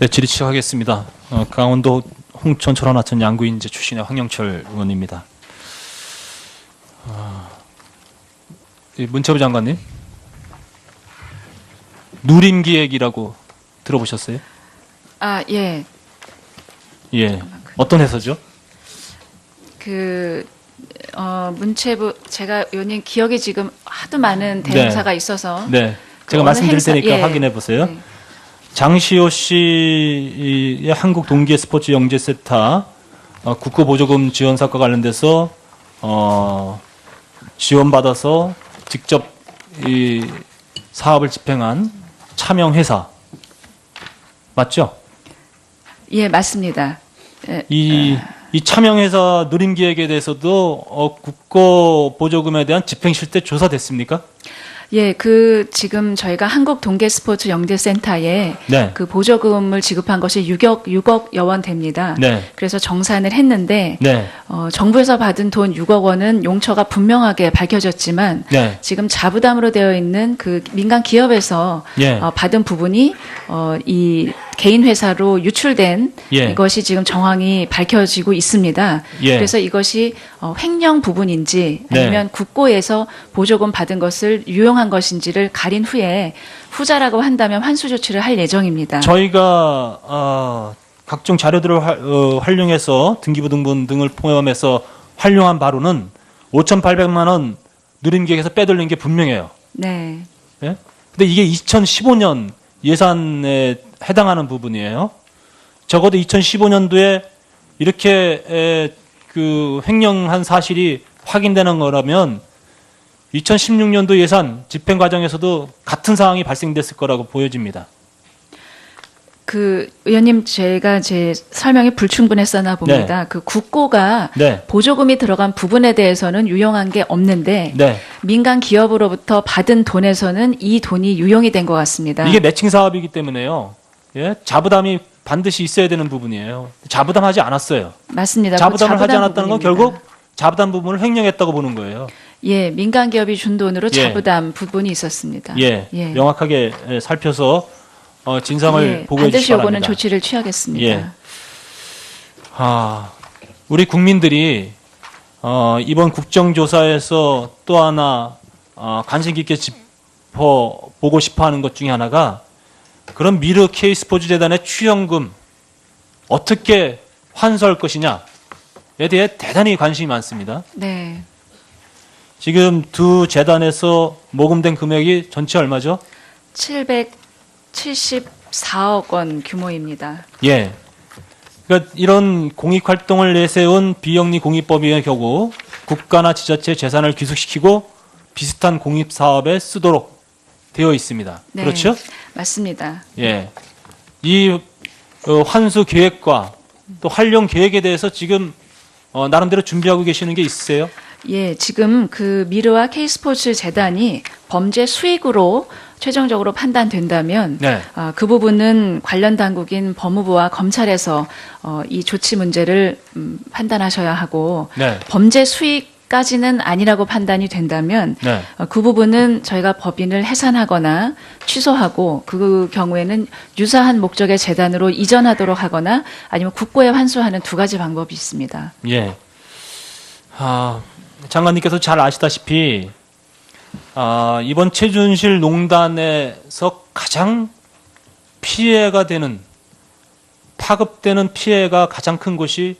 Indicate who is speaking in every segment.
Speaker 1: 네, 질의 시작하겠습니다. 어, 강원도 홍천 철원하천 양구인제 출신의 황영철 의원입니다. 아, 이 문체부 장관님, 누림기획이라고 들어보셨어요?
Speaker 2: 아, 예.
Speaker 1: 예. 어떤 해서죠?
Speaker 2: 그, 어, 문체부, 제가 의원님 기억에 지금 하도 많은 대행사가 있어서.
Speaker 1: 네.
Speaker 2: 그
Speaker 1: 제가
Speaker 2: 어느
Speaker 1: 말씀드릴
Speaker 2: 행사-
Speaker 1: 테니까
Speaker 2: 예.
Speaker 1: 확인해 보세요.
Speaker 2: 네.
Speaker 1: 장시호 씨의 한국 동계 스포츠 영재 세타 어, 국고 보조금 지원 사건과 관련돼서 어, 지원 받아서 직접 이 사업을 집행한 차명 회사 맞죠?
Speaker 2: 예, 맞습니다. 예,
Speaker 1: 이, 이 차명 회사 누림기획에 대해서도 어, 국고 보조금에 대한 집행 실태 조사됐습니까?
Speaker 2: 예, 그 지금 저희가 한국 동계 스포츠 영재 센터에
Speaker 1: 네.
Speaker 2: 그 보조금을 지급한 것이 6억 6억 여원 됩니다.
Speaker 1: 네.
Speaker 2: 그래서 정산을 했는데
Speaker 1: 네.
Speaker 2: 어, 정부에서 받은 돈 6억 원은 용처가 분명하게 밝혀졌지만
Speaker 1: 네.
Speaker 2: 지금 자부담으로 되어 있는 그 민간 기업에서
Speaker 1: 예.
Speaker 2: 어, 받은 부분이 어, 이 개인 회사로 유출된
Speaker 1: 예.
Speaker 2: 이것이 지금 정황이 밝혀지고 있습니다.
Speaker 1: 예.
Speaker 2: 그래서 이것이 어, 횡령 부분인지
Speaker 1: 네.
Speaker 2: 아니면 국고에서 보조금 받은 것을 유용한 것인지를 가린 후에 후자라고 한다면 환수 조치를 할 예정입니다.
Speaker 1: 저희가 어, 각종 자료들을 활- 어, 활용해서 등기부 등본 등을 포함해서 활용한 바로는 5,800만 원 누림기획에서 빼돌린 게 분명해요.
Speaker 2: 네.
Speaker 1: 예? 근데 이게 2015년 예산에 해당하는 부분이에요. 적어도 2015년도에 이렇게 에, 그 횡령한 사실이 확인되는 거라면 2016년도 예산 집행 과정에서도 같은 상황이 발생됐을 거라고 보여집니다.
Speaker 2: 그 의원님 제가 제 설명이 불충분했었나 봅니다. 그 국고가
Speaker 1: 네.
Speaker 2: 보조금이 들어간 부분에 대해서는 유용한 게 없는데
Speaker 1: 네.
Speaker 2: 민간 기업으로부터 받은 돈에서는 이 돈이 유용이 된 것 같습니다.
Speaker 1: 이게 매칭 사업이기 때문에요. 예? 자부담이 반드시 있어야 되는 부분이에요. 자부담하지 않았어요.
Speaker 2: 맞습니다. 그
Speaker 1: 자부담을 하지
Speaker 2: 자부담
Speaker 1: 않았다는 건
Speaker 2: 부분입니다.
Speaker 1: 결국 자부담 부분을 횡령했다고 보는 거예요.
Speaker 2: 예 민간 기업이 준 돈으로
Speaker 1: 예.
Speaker 2: 자부담 부분이 있었습니다.
Speaker 1: 예,
Speaker 2: 예.
Speaker 1: 명확하게 예, 살펴서 어, 진상을
Speaker 2: 예,
Speaker 1: 보고해
Speaker 2: 반드시
Speaker 1: 주시기
Speaker 2: 요거는
Speaker 1: 바랍니다.
Speaker 2: 조치를 취하겠습니다.
Speaker 1: 예. 아, 우리 국민들이 어, 이번 국정조사에서 또 하나 어, 관심 깊게 짚어 보고 싶어하는 것 중에 하나가 그런 미르 K 스포츠 재단의 추연금 어떻게 환수할 것이냐에 대해 대단히 관심이 많습니다.
Speaker 2: 네.
Speaker 1: 지금 두 재단에서 모금된 금액이 전체 얼마죠?
Speaker 2: 774억 원 규모입니다.
Speaker 1: 예. 그러니까 이런 공익 활동을 내세운 비영리 공익법의 경우 국가나 지자체 재산을 귀속시키고 비슷한 공익 사업에 쓰도록 되어 있습니다.
Speaker 2: 네.
Speaker 1: 그렇죠?
Speaker 2: 맞습니다.
Speaker 1: 예. 이 어, 환수 계획과 또 활용 계획에 대해서 지금 어, 나름대로 준비하고 계시는 게 있으세요?
Speaker 2: 예, 지금 그 미르와 K스포츠 재단이 범죄 수익으로 최종적으로 판단된다면
Speaker 1: 네.
Speaker 2: 아, 그 부분은 관련 당국인 법무부와 검찰에서 어, 이 조치 문제를 음, 판단하셔야 하고
Speaker 1: 네.
Speaker 2: 범죄 수익 까지는 아니라고 판단이 된다면
Speaker 1: 네.
Speaker 2: 어, 그 부분은 저희가 법인을 해산하거나 취소하고 그 경우에는 유사한 목적의 재단으로 이전하도록 하거나 아니면 국고에 환수하는 두 가지 방법이 있습니다.
Speaker 1: 예. 아, 장관님께서 잘 아시다시피 아, 이번 최준실 농단에서 가장 피해가 되는 파급되는 피해가 가장 큰 곳이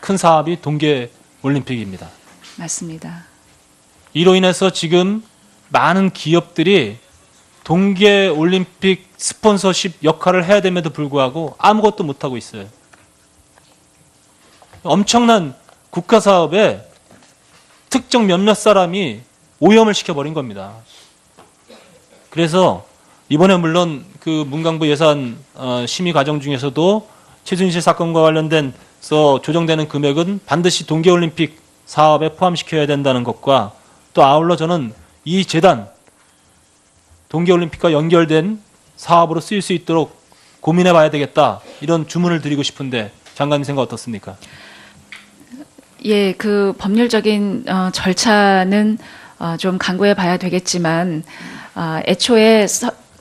Speaker 1: 큰 사업이 동계 올림픽입니다.
Speaker 2: 맞습니다.
Speaker 1: 이로 인해서 지금 많은 기업들이 동계 올림픽 스폰서십 역할을 해야 됨에도 불구하고 아무것도 못 하고 있어요. 엄청난 국가 사업에 특정 몇몇 사람이 오염을 시켜버린 겁니다. 그래서 이번에 물론 그 문광부 예산 어, 심의 과정 중에서도 최준실 사건과 관련된서 조정되는 금액은 반드시 동계올림픽 사업에 포함시켜야 된다는 것과 또 아울러 저는 이 재단 동계올림픽과 연결된 사업으로 쓰일 수 있도록 고민해 봐야 되겠다 이런 주문을 드리고 싶은데 장관님 생각 어떻습니까?
Speaker 2: 예, 그 법률적인 어, 절차는 어, 좀 강구해 봐야 되겠지만 아, 애초에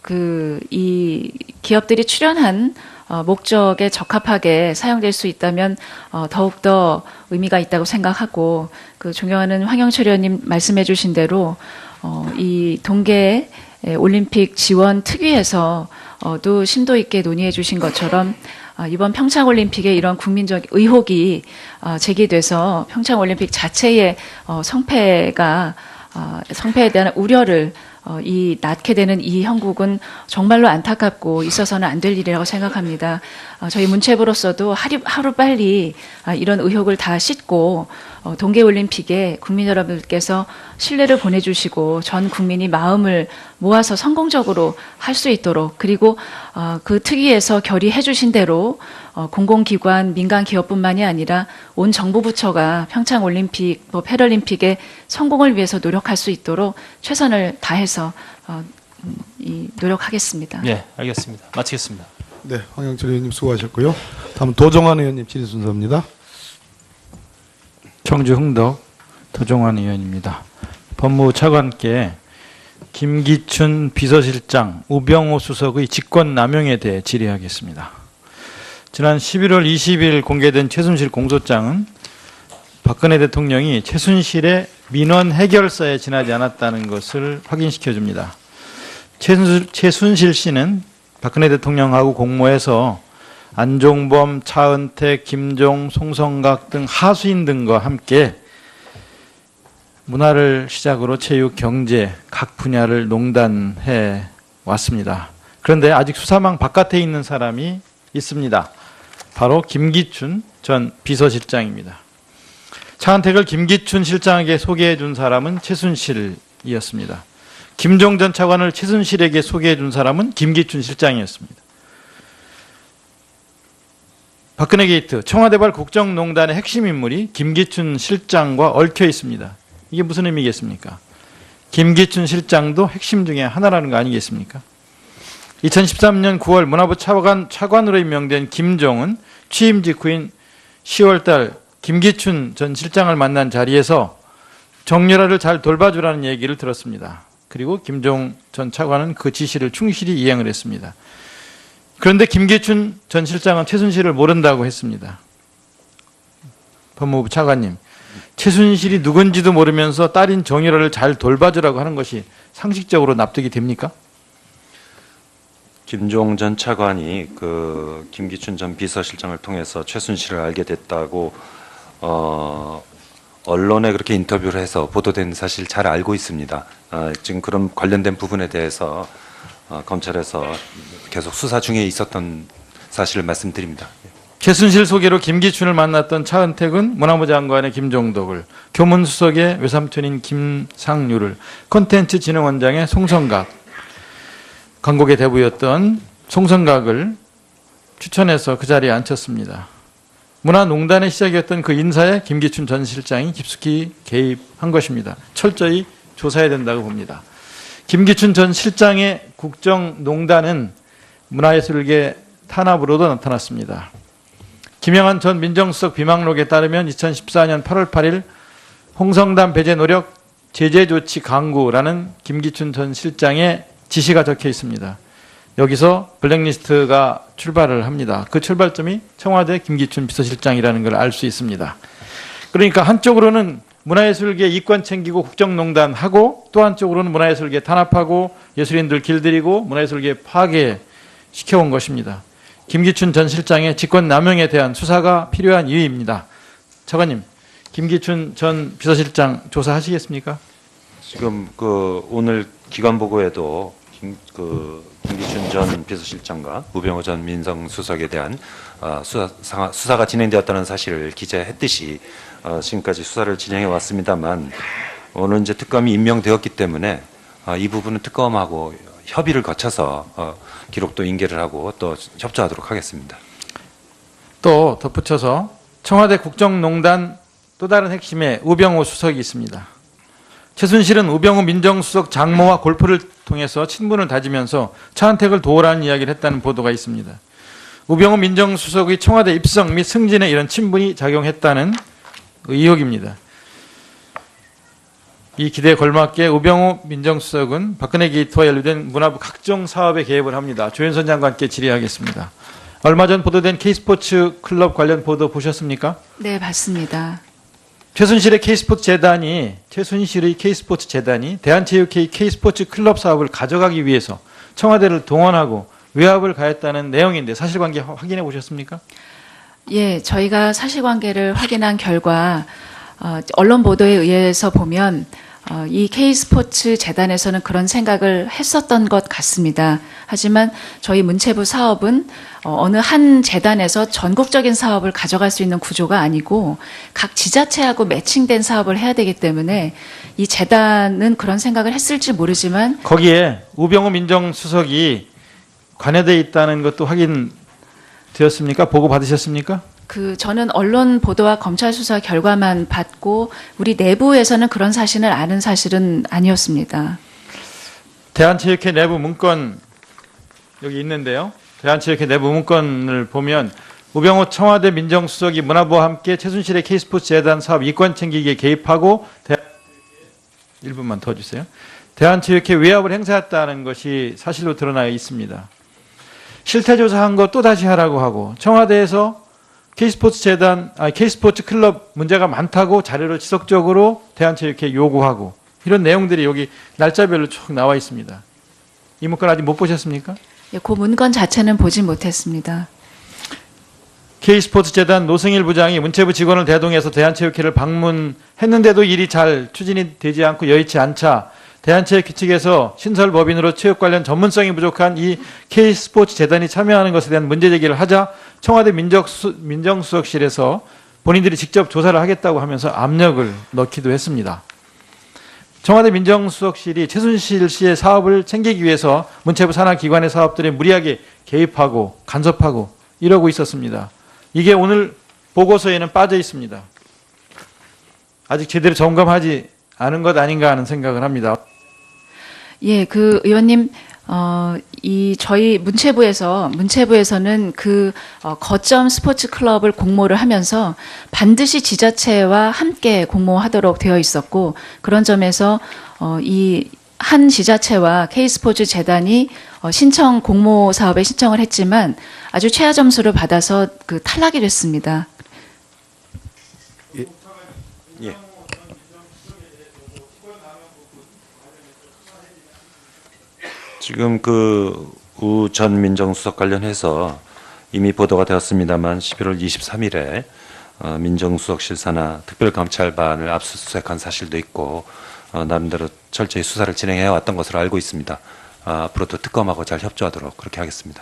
Speaker 2: 그 이 기업들이 출연한 어, 목적에 적합하게 사용될 수 있다면 어, 더욱 더 의미가 있다고 생각하고 그 존경하는 황영철 의원님 말씀해 주신 대로 어, 이 동계 에, 올림픽 지원 특위에서 어, 또 심도 있게 논의해 주신 것처럼 아, 이번 평창 올림픽에 이런 국민적 의혹이 아, 제기돼서 평창 올림픽 자체의 어, 성패가 아, 성패에 대한 우려를 어, 이 낳게 되는 이 형국은 정말로 안타깝고 있어서는 안 될 일이라고 생각합니다. 어, 저희 문체부로서도 하루, 하루 빨리 아, 이런 의혹을 다 씻고 어, 동계올림픽에 국민 여러분들께서 신뢰를 보내주시고 전 국민이 마음을 모아서 성공적으로 할 수 있도록 그리고 어, 그 특위에서 결의해 주신 대로 어, 공공기관, 민간기업뿐만이 아니라 온 정부 부처가 평창 올림픽, 뭐 패럴림픽의 성공을 위해서 노력할 수 있도록 최선을 다해서 어, 이 노력하겠습니다.
Speaker 1: 예, 알겠습니다. 마치겠습니다.
Speaker 3: 네, 황영철 의원님 수고하셨고요. 다음 도정환 의원님 질의 순서입니다.
Speaker 4: 청주 흥덕 도종환 의원입니다. 법무부 차관께 김기춘 비서실장, 우병호 수석의 직권 남용에 대해 질의하겠습니다. 지난 11월 20일 공개된 최순실 공소장은 박근혜 대통령이 최순실의 민원 해결사에 지나지 않았다는 것을 확인시켜 줍니다. 최순실, 최순실 씨는 박근혜 대통령하고 공모해서 안종범, 차은택, 김종, 송성각 등 하수인 등과 함께 문화를 시작으로 체육, 경제 각 분야를 농단해 왔습니다. 그런데 아직 수사망 바깥에 있는 사람이 있습니다. 바로 김기춘 전 비서실장입니다. 차은택을 김기춘 실장에게 소개해 준 사람은 최순실이었습니다. 김종 전 차관을 최순실에게 소개해 준 사람은 김기춘 실장이었습니다. 박근혜 게이트 청와대발 국정농단의 핵심 인물이 김기춘 실장과 얽혀 있습니다. 이게 무슨 의미겠습니까? 김기춘 실장도 핵심 중에 하나라는 거 아니겠습니까? 2013년 9월 문화부 차관, 차관으로 임명된 김종은 취임 직후인 10월달 김기춘 전 실장을 만난 자리에서 정렬화를 잘 돌봐주라는 얘기를 들었습니다. 그리고 김종 전 차관은 그 지시를 충실히 이행을 했습니다. 그런데 김기춘 전 실장은 최순실을 모른다고 했습니다. 법무부 차관님, 최순실이 누군지도 모르면서 딸인 정유라를 잘 돌봐주라고 하는 것이 상식적으로 납득이 됩니까?
Speaker 5: 김종 전 차관이 그 김기춘 전 비서실장을 통해서 최순실을 알게 됐다고 어, 언론에 그렇게 인터뷰를 해서 보도된 사실 잘 알고 있습니다. 아, 지금 그런 관련된 부분에 대해서 어, 검찰에서 계속 수사 중에 있었던 사실을 말씀드립니다.
Speaker 4: 최순실 소개로 김기춘을 만났던 차은택은 문화부 장관의 김종덕을, 교문수석의 외삼촌인 김상류를, 콘텐츠 진흥원장의 송성각, 강국의 대부였던 송성각을 추천해서 그 자리에 앉혔습니다. 문화농단의 시작이었던 그 인사에 김기춘 전 실장이 깊숙이 개입한 것입니다. 철저히 조사해야 된다고 봅니다. 김기춘 전 실장의 국정농단은 문화예술계 탄압으로도 나타났습니다. 김영한 전 민정수석 비망록에 따르면 2014년 8월 8일 홍성담 배제 노력 제재 조치 강구라는 김기춘 전 실장의 지시가 적혀 있습니다. 여기서 블랙리스트가 출발을 합니다. 그 출발점이 청와대 김기춘 비서실장이라는 걸 알 수 있습니다. 그러니까 한쪽으로는 문화예술계 이권 챙기고 국정농단 하고 또 한쪽으로는 문화예술계 탄압하고 예술인들 길들이고 문화예술계 파괴 시켜온 것입니다. 김기춘 전 실장의 직권 남용에 대한 수사가 필요한 이유입니다. 차관님, 김기춘 전 비서실장 조사하시겠습니까?
Speaker 5: 지금 그 오늘 기관 보고에도 김, 그 김기춘 전 비서실장과 우병호 전 민정수석에 대한 어, 수사, 수사가 진행되었다는 사실을 기재했듯이 어, 지금까지 수사를 진행해 왔습니다만 오늘 이제 특검이 임명되었기 때문에 어, 이 부분은 특검하고 협의를 거쳐서 어, 기록도 인계를 하고 또 협조하도록 하겠습니다.
Speaker 4: 또 덧붙여서 청와대 국정농단 또 다른 핵심에 우병우 수석이 있습니다. 최순실은 우병우 민정수석 장모와 골프를 통해서 친분을 다지면서 차은택을 도우라는 이야기를 했다는 보도가 있습니다. 우병우 민정수석의 청와대 입성 및 승진에 이런 친분이 작용했다는 의혹입니다. 이 기대에 걸맞게 우병우 민정수석은 박근혜 게이트와 연루된 문화부 각종 사업에 개입을 합니다. 조현선 장관께 질의하겠습니다. 얼마 전 보도된 K스포츠 클럽 관련 보도 보셨습니까?
Speaker 2: 네, 봤습니다.
Speaker 4: 최순실의 K스포츠 재단이 최순실의 K스포츠 재단이 대한체육회 K스포츠 클럽 사업을 가져가기 위해서 청와대를 동원하고 외압을 가했다는 내용인데 사실관계 확- 확인해 보셨습니까?
Speaker 2: 예, 저희가 사실관계를 확인한 결과 어, 언론 보도에 의해서 보면 어, 이 K스포츠 재단에서는 그런 생각을 했었던 것 같습니다. 하지만 저희 문체부 사업은 어, 어느 한 재단에서 전국적인 사업을 가져갈 수 있는 구조가 아니고 각 지자체하고 매칭된 사업을 해야 되기 때문에 이 재단은 그런 생각을 했을지 모르지만
Speaker 4: 거기에 우병우 민정수석이 관여돼 있다는 것도 확인 되었습니까? 보고 받으셨습니까?
Speaker 2: 그 저는 언론 보도와 검찰 수사 결과만 받고 우리 내부에서는 그런 사실을 아는 사실은 아니었습니다.
Speaker 4: 대한체육회 내부 문건 여기 있는데요. 대한체육회 내부 문건을 보면 우병우 청와대 민정수석이 문화부와 함께 최순실의 K스포츠 재단 사업 이권 챙기기에 개입하고 대한 1분만 더 주세요. 대한체육회 외압을 행사했다는 것이 사실로 드러나 있습니다. 실태 조사한 거 또 다시 하라고 하고 청와대에서 K스포츠 재단, 아 K스포츠 클럽 문제가 많다고 자료를 지속적으로 대한체육회 요구하고 이런 내용들이 여기 날짜별로 쭉 나와 있습니다. 이 문건 아직 못 보셨습니까?
Speaker 2: 예, 그 문건 자체는 보지 못했습니다.
Speaker 4: K스포츠 재단 노승일 부장이 문체부 직원을 대동해서 대한체육회를 방문했는데도 일이 잘 추진이 되지 않고 여의치 않자 대한체육회 측에서 신설 법인으로 체육 관련 전문성이 부족한 이 K스포츠 재단이 참여하는 것에 대한 문제 제기를 하자 청와대 민정수, 민정수석실에서 본인들이 직접 조사를 하겠다고 하면서 압력을 넣기도 했습니다. 청와대 민정수석실이 최순실 씨의 사업을 챙기기 위해서 문체부 산하 기관의 사업들에 무리하게 개입하고 간섭하고 이러고 있었습니다. 이게 오늘 보고서에는 빠져 있습니다. 아직 제대로 점검하지 않은 것 아닌가 하는 생각을 합니다.
Speaker 2: 예, 그 의원님, 어, 이 저희 문체부에서 문체부에서는 그 어, 거점 스포츠 클럽을 공모를 하면서 반드시 지자체와 함께 공모하도록 되어 있었고 그런 점에서 어, 이 한 지자체와 K스포츠 재단이 어, 신청 공모 사업에 신청을 했지만 아주 최하 점수를 받아서 그 탈락이 됐습니다.
Speaker 5: 지금 그 우 전 민정수석 관련해서 이미 보도가 되었습니다만 11월 23일에 어, 민정수석실 산하 특별감찰반을 압수수색한 사실도 있고 어, 나름대로 철저히 수사를 진행해 왔던 것으로 알고 있습니다. 아, 앞으로도 특검하고 잘 협조하도록 그렇게 하겠습니다.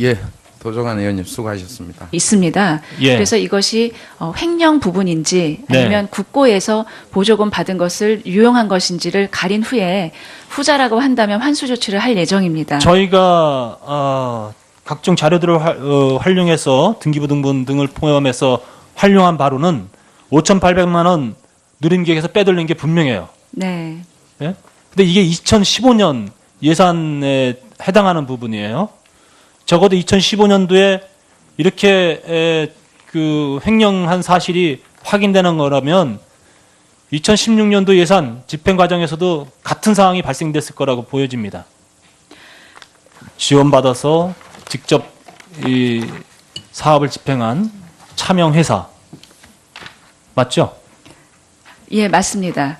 Speaker 6: 예, 도정환 의원님 수고하셨습니다.
Speaker 2: 있습니다.
Speaker 1: 예.
Speaker 2: 그래서 이것이 어, 횡령 부분인지
Speaker 1: 네.
Speaker 2: 아니면 국고에서 보조금 받은 것을 유용한 것인지를 가린 후에 후자라고 한다면 환수 조치를 할 예정입니다.
Speaker 1: 저희가 어, 각종 자료들을 활- 어, 활용해서 등기부 등본 등을 포함해서 활용한 바로는 5,800만 원 누림기획에서 빼돌린 게 분명해요.
Speaker 2: 네.
Speaker 1: 예? 근데 이게 2015년 예산에 해당하는 부분이에요. 적어도 2015년도에 이렇게 에, 그 횡령한 사실이 확인되는 거라면 2016년도 예산 집행 과정에서도 같은 상황이 발생됐을 거라고 보여집니다. 지원받아서 직접 이 사업을 집행한 차명 회사 맞죠?
Speaker 2: 예, 맞습니다.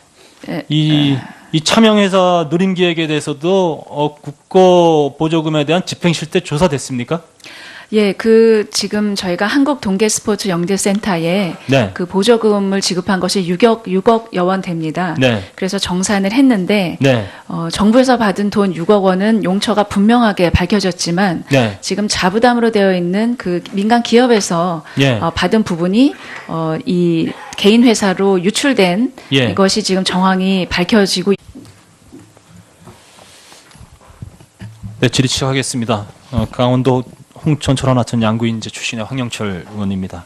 Speaker 2: 예,
Speaker 1: 이, 이 차명회사 누림기획에 대해서도 어, 국고 보조금에 대한 집행 실태 조사됐습니까?
Speaker 2: 예, 그 지금 저희가 한국 동계 스포츠 영재 센터에
Speaker 1: 네.
Speaker 2: 그 보조금을 지급한 것이 6억 6억 여원 됩니다.
Speaker 1: 네.
Speaker 2: 그래서 정산을 했는데
Speaker 1: 네.
Speaker 2: 어, 정부에서 받은 돈 6억 원은 용처가 분명하게 밝혀졌지만
Speaker 1: 네.
Speaker 2: 지금 자부담으로 되어 있는 그 민간 기업에서
Speaker 1: 예.
Speaker 2: 어, 받은 부분이 어, 이 개인 회사로 유출된
Speaker 1: 예.
Speaker 2: 이것이 지금 정황이 밝혀지고
Speaker 1: 네, 질의치하겠습니다. 어, 강원도 홍천 철원하천 양구인제 출신의 황영철 의원입니다.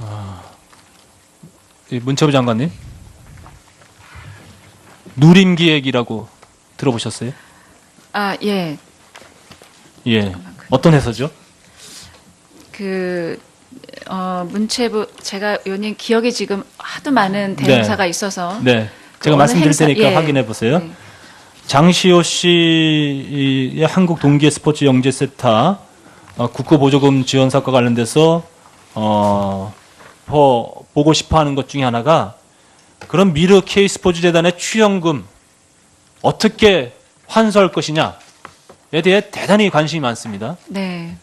Speaker 1: 아, 이 문체부 장관님, 누림기획이라고 들어보셨어요?
Speaker 2: 아 예.
Speaker 1: 예. 어떤 회사죠?
Speaker 2: 그 어, 문체부 제가 의원님 기억이 지금 하도 많은
Speaker 1: 네.
Speaker 2: 대행사가 있어서
Speaker 1: 네.
Speaker 2: 그
Speaker 1: 제가
Speaker 2: 어느
Speaker 1: 말씀드릴
Speaker 2: 행사-
Speaker 1: 테니까
Speaker 2: 예.
Speaker 1: 확인해 보세요.
Speaker 2: 네.
Speaker 1: 장시호 씨의 한국 동계 스포츠 영재 세타 어, 국고 보조금 지원 사건과 관련돼서 어, 더 보고 싶어 하는 것 중에 하나가 그런 미르 K스포츠 재단의 추연금 어떻게 환수할 것이냐에 대해 대단히 관심이 많습니다.
Speaker 2: 네.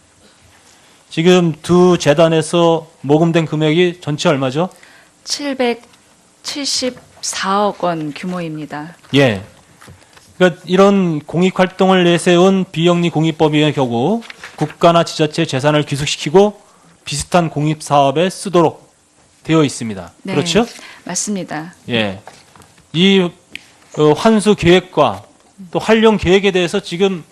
Speaker 1: 지금 두 재단에서 모금된 금액이 전체 얼마죠?
Speaker 2: 774억 원 규모입니다.
Speaker 1: 예. 그러니까 이런 공익 활동을 내세운 비영리 공익법의 경우 국가나 지자체 재산을 귀속시키고 비슷한 공익 사업에 쓰도록 되어 있습니다.
Speaker 2: 네.
Speaker 1: 그렇죠?
Speaker 2: 맞습니다.
Speaker 1: 예. 이 어, 환수 계획과 또 활용 계획에 대해서 지금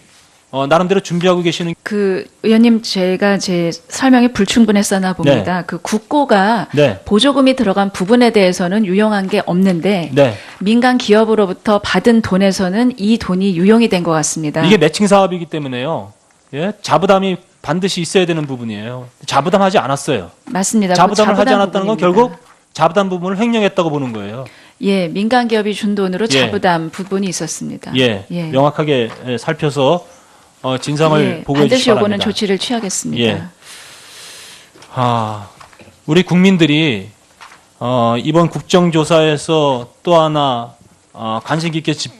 Speaker 1: 어, 나름대로 준비하고 계시는
Speaker 2: 그 의원님 제가 제 설명이 불충분했었나 봅니다. 그 국고가
Speaker 1: 네.
Speaker 2: 보조금이 들어간 부분에 대해서는 유용한 게 없는데
Speaker 1: 네.
Speaker 2: 민간 기업으로부터 받은 돈에서는 이 돈이 유용이 된 것 같습니다.
Speaker 1: 이게 매칭 사업이기 때문에요. 예? 자부담이 반드시 있어야 되는 부분이에요. 자부담하지 않았어요.
Speaker 2: 맞습니다. 그
Speaker 1: 자부담을 하지
Speaker 2: 자부담
Speaker 1: 않았다는 건
Speaker 2: 부분입니다.
Speaker 1: 결국 자부담 부분을 횡령했다고 보는 거예요.
Speaker 2: 예 민간 기업이 준 돈으로
Speaker 1: 예.
Speaker 2: 자부담 부분이 있었습니다.
Speaker 1: 예,
Speaker 2: 예.
Speaker 1: 명확하게 예, 살펴서 어, 진상을
Speaker 2: 예,
Speaker 1: 보고해 주시기 바랍니다.
Speaker 2: 조치를 취하겠습니다.
Speaker 1: 예. 아, 우리 국민들이 어, 이번 국정조사에서 또 하나 어, 관심 깊게 집,